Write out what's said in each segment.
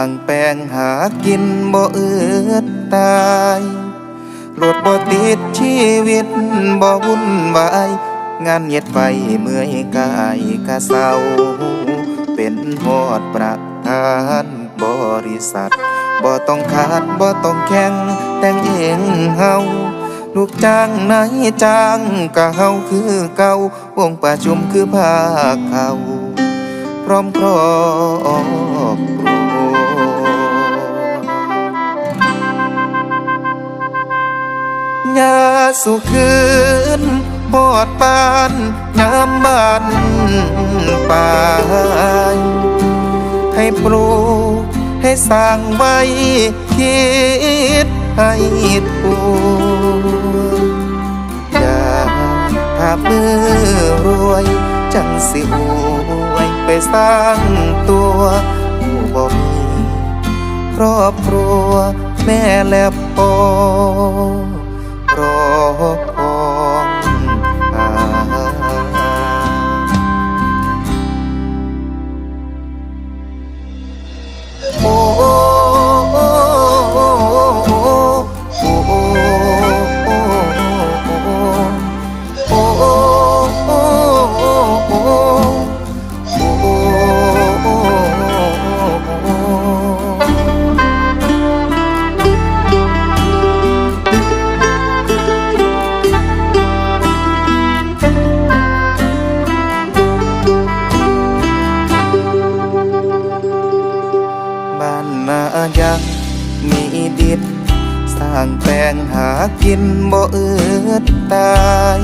างแปลงหากินบ่เอือดตายรถบ่ติดชีวิตบ่วุ่นวาย งานเย็ดไปเมื่อยกายกะเศร้า เป็นหอดประธานบริษัท บ่ต้องขาดบ่ต้องแข่งแต่งเองเฮาลูกจ้างนายจ้างกะเฮาคือเก่าวงประชุมคือภาคเขาพร้อมครอบ ยาสุคืนหอดปานยามบ้านป่ายให้ปลูกให้สร้างไว้คิดให้ถูกอย่าภาพมือรวย จังสิอวยไปสร้างตัวผู้บ่มีครอบครัวแม่และปอ รอ ดตาย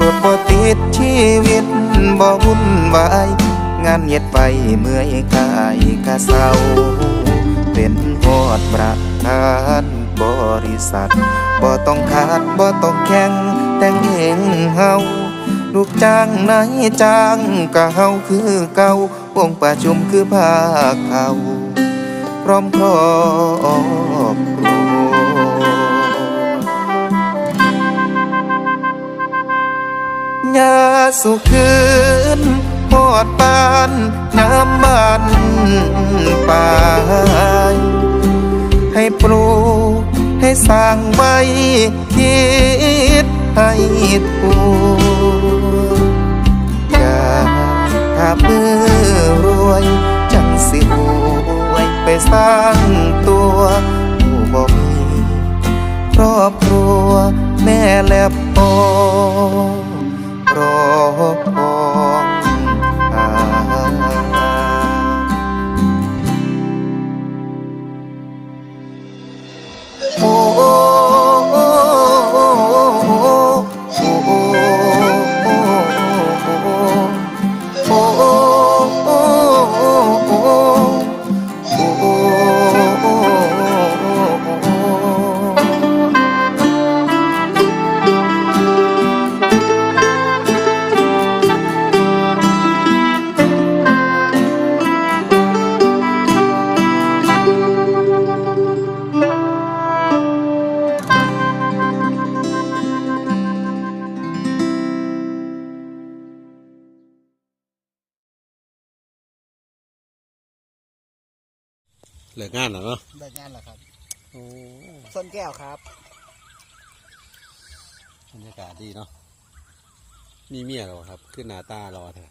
รถบ่ติดชีวิตบ่วุ่นวาย งานเย็ดไปเมื่อยกายกะเศร้า เป็นหอดประธานบริษัท บ่ต้องขาดบ่ต้องแข่งแต่งเองเฮาลูกจ้างนายจ้างกะเฮาคือเก่าวงประชุมคือภาคเขาพร้อมครอบครัว ยาสุคืนหอดปานน้ำบ้านปายให้ปลูกให้สร้างไว้คิดให้ถูกอย่าถ้าเมื่อรวยจังสิอวยไปสร้างตัวผู้บ่มีครอบครัวแม่และปอ เลิกงานแล้วเนาะเลิกงานแล้วครับโอ้ส้นแก้วครับบรรยากาศดีเนาะมีเมียเหรอครับ ขึ้นหน้าตารอเถอะ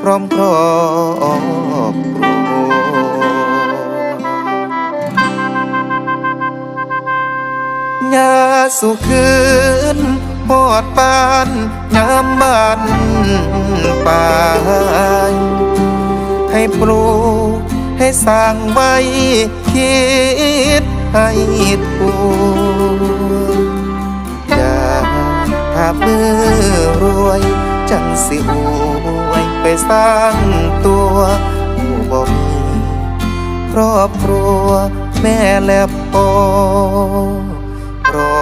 พร้อมครอบครัวยาสุคืนหอดปานน้ำบ้านป่าให้ปลูกให้สร้างไว้คิดให้ถูกอย่าถ้ามือรวยจังสิอว สร้างตัวผู้บ่มีครอบครัวแม่และพ่อรอ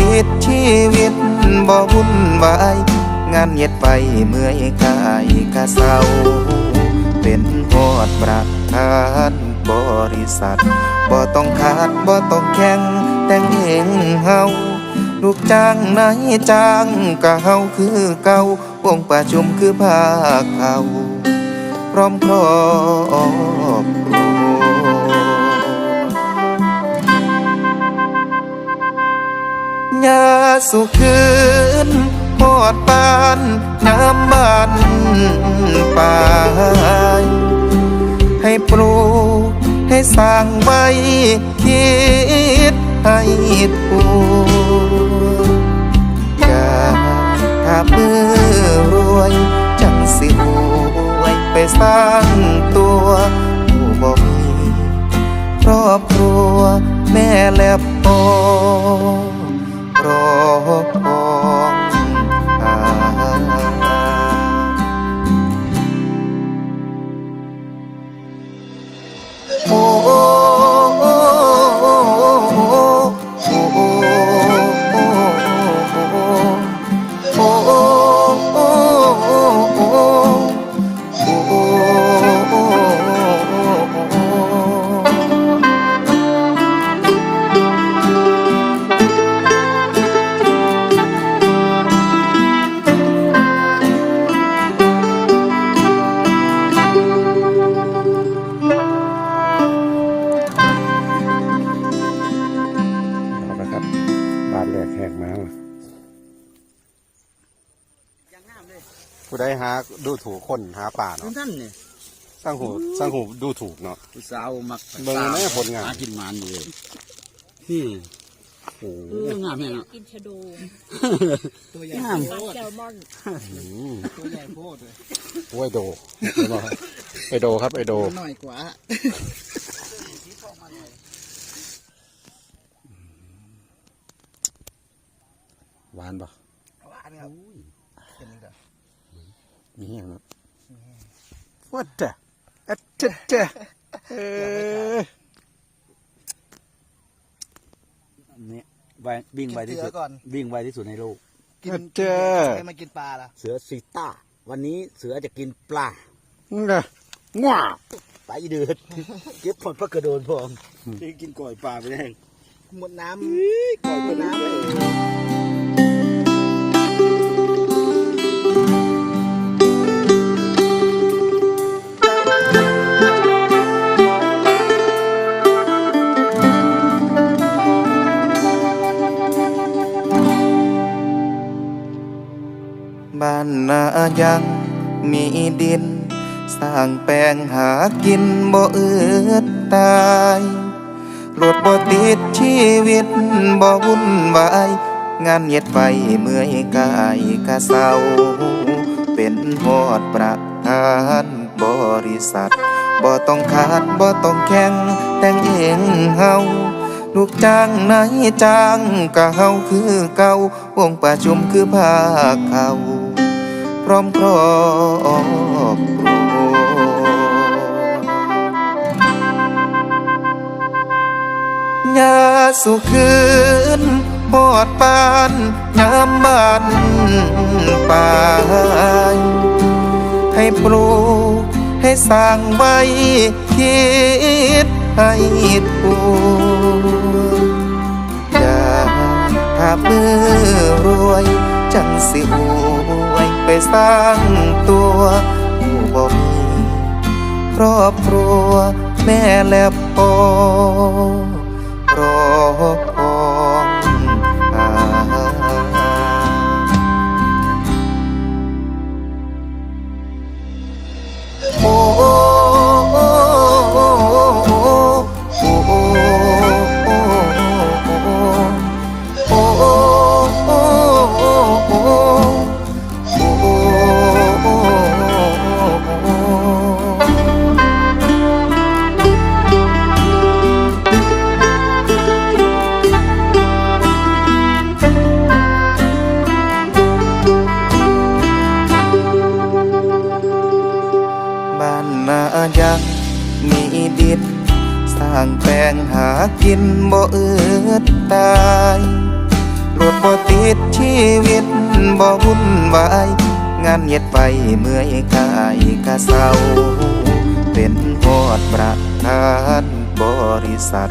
ติดชีวิตบ่วุ่นวายงานเย็ดไปเมื่อยกายกะเศร้า เป็นหอดประธานบริษัท บ่ต้องขาดบ่ต้องแข่งแต่งเองเฮาลูกจ้างนายจ้างก็เฮาคือเก่าวงประชุมคือภาคเขาพร้อมครอบครัว ยาสุคืนหอดปานน้ำบ้านป่าให้ปลูกให้สร้างไว้คิดให้ถูกอย่าถ้ามือรวยจังสิอวยไปสร้างตัวผู้บ่มีครอบครัวแม่และพ่อ รอพอง หาดูถูกคนหาป่าท่าเนาะนท่านเนี่ยสร้างหูสร้างหูดูถูกเนาะผู้สาวมักเบิ่งแน่ผลงานหากินหมันอยู่เลยที่โอ้เอองามแม่เนาะกินชะโดตัวใหญ่งามโพปลาดแซลมอนโหตัวใหญ่โพดเลยโอ้ยโดเห็นบ่ครับไอโดครับไอโดหน่อยกว่าหวานปะหวานครับเป็นยังไง มีอย่างเนาะวัดเจ้ะอะเจ้ะเจ้ะเออเนี่ยไววิ่งไวที่สุดก่อนวิ่งไวที่สุดในโลกกินอะเจ้ะใครมากินปลาล่ะเสือซีต้า วันนี้เสือจะกินปลาน่ะง้าไปเดือดเก็บผลพระกระโดนพร้อมได้กินก่อยปลาไปแดงหมดน้ำก่อยหมดน้ำางแปลงหากินบ่เอือดตายรถบ่ติดชีวิตบ่วุ่นวาย งานเย็ดไปเมื่อยกายกะเศร้า เป็นหอดประธานบริษัทบ่ต้องขาดบ่ต้องแข่งแต่งเองเฮาลูกจ้างนายจ้างก็เฮาคือเก่าวงประชุมคือภาคเขาพร้อมครอบ ยาสุขืนหอดปานย้ำบ้านปายให้ปลูกให้สร้างไว้คิดให้ถูกอย่าถ้าเมื่อรวย จังสิอวยไปสร้างตัวผู้บ่มีครอบครัวแม่และพ่อ lloró างแปลงหากินบ่เอือดตายรดบ่ติดชีวิตบ่วุ่นวาย งานเย็ดไปเมื่อยกายกะเศร้า เป็นพอดประทานบริษัท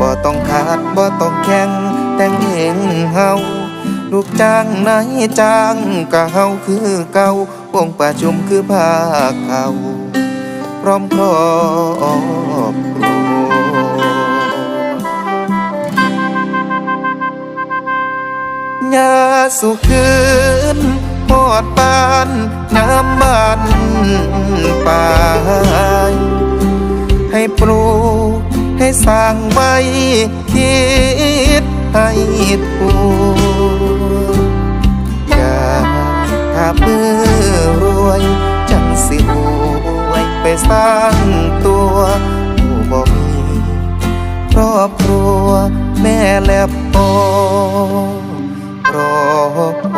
บ่ต้องขาดบ่ต้องแข่งแต่งเองเฮาลูกจ้างนายจ้างกะเฮาคือเก่าวงประชุมคือภาคเขาพร้อมครอบครัว ญาสุขืนหอดปานน้ำบ้านป่าให้ปลูกให้สร้างไว้คิดให้ถูกอยากถ้าเพื่อรวย จังสิหวยไปสร้างตัวผู้บ่มีครอบครัวแม่และพ่อ oh, oh.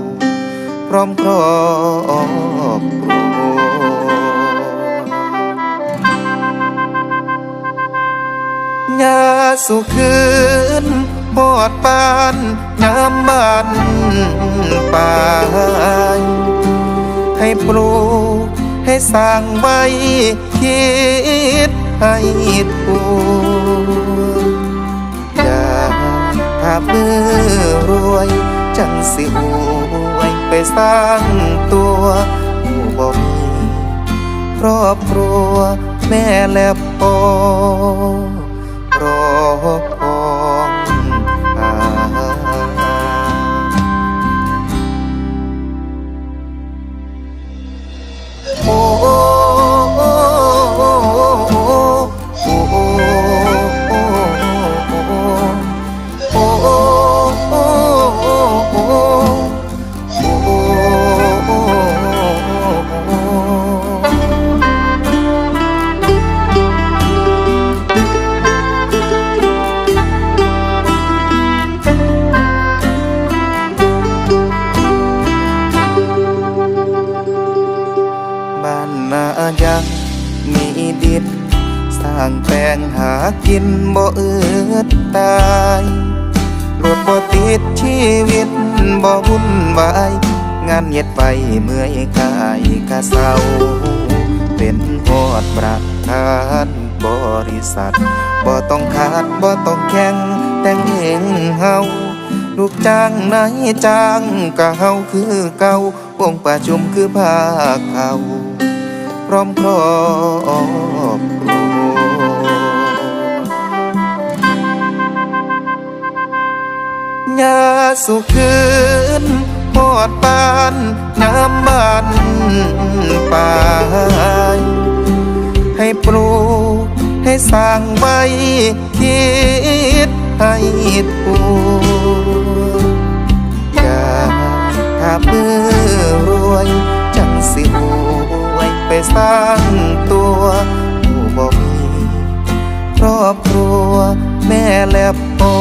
พร้อมครอบครัวยาสุคืนหอดปานยามบ้านป่ายให้ปลูกให้สร้างไว้ คิดให้ถูกอย่าภาพมือรวย จังสิอว ไปสร้างตัวผู้บ่มีครอบครัวแม่และพ่อรอ หากินบ่เอือดตายรถบ่ติดชีวิตบ่วุ่นวาย งานเย็ดไปเมื่อยกายกะเศร้า เป็นหอดประธานบริษัท บ่ต้องขาดบ่ต้องแข่งแต่งเองเฮาลูกจ้างนายจ้างก็เฮาคือเก่าวงประชุมคือภาคเขาพร้อมครอบครัว ยาสุคืนหอดปานน้ำบ้านปายให้ปลูกให้สร้างไว้คิดให้ถูกอย่าถ้าเมื่อรวยจังสิอวยไปสร้างตัวผู้บ่มีครอบครัวแม่และพ่อ